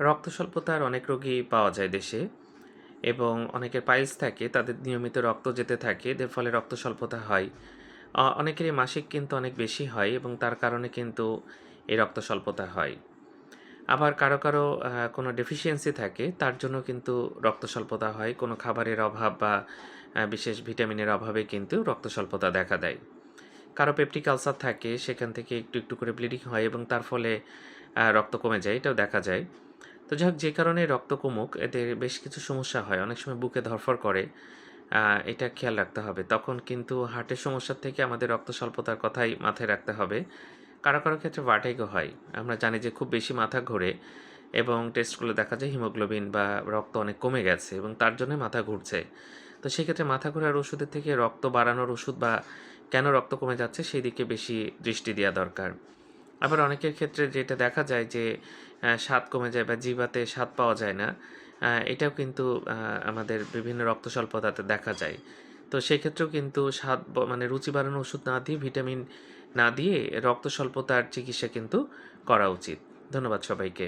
রক্ত স্বল্পতার অনেক রোগী পাওয়া যায় দেশে এবং অনেকের পাইলস থাকে, তাদের নিয়মিত রক্ত যেতে থাকে এর ফলে রক্ত স্বল্পতা হয় অনেকেরই মাসিক কিন্তু অনেক বেশি হয় এবং তার কারণে কিন্তু এই রক্ত স্বল্পতা হয়। আবার কারও কারও কোনো ডেফিসিয়েন্সি থাকে, তার জন্য কিন্তু রক্ত স্বল্পতা হয়। কোনো খাবারের অভাব বা বিশেষ ভিটামিনের অভাবে কিন্তু রক্ত স্বল্পতা দেখা দেয়। কারও পেপটিক আলসার থাকে, সেখান থেকে একটু একটু করে ব্লিডিং হয় এবং তার ফলে রক্ত কমে যায়, এটাও দেখা যায়। তো যাই হোক, যে কারণে রক্ত কমুক, এদের বেশ কিছু সমস্যা হয়। অনেক সময় বুকে ধরফর করে এটা খেয়াল রাখতে হবে। তখন কিন্তু হার্টের সমস্যার থেকে আমাদের রক্ত স্বল্পতার কথাই মাথায় রাখতে হবে। কারও কারও ক্ষেত্রে ভার্টাইগো হয়। আমরা জানি যে খুব বেশি মাথা ঘোরে এবং টেস্টগুলো দেখা যায় হিমোগ্লোবিন বা রক্ত অনেক কমে গেছে এবং তার জন্য মাথা ঘুরছে। তো সেক্ষেত্রে মাথা ঘোরার ওষুধের থেকে রক্ত বাড়ানোর ওষুধ বা কেন রক্ত কমে যাচ্ছে, সেই দিকে বেশি দৃষ্টি দেওয়া দরকার। আবার অনেকের ক্ষেত্রে যেটা দেখা যায় যে স্বাদ কমে যায় বা জিবাতে স্বাদ পাওয়া যায় না এটাও কিন্তু আমাদের বিভিন্ন রক্ত স্বল্পতাতে দেখা যায়। তো সেক্ষেত্রেও কিন্তু স্বাদ মানে রুচি বাড়ানো ওষুধ না দিয়ে, ভিটামিন না দিয়ে রক্ত স্বল্পতার চিকিৎসা কিন্তু করা উচিত। ধন্যবাদ সবাইকে।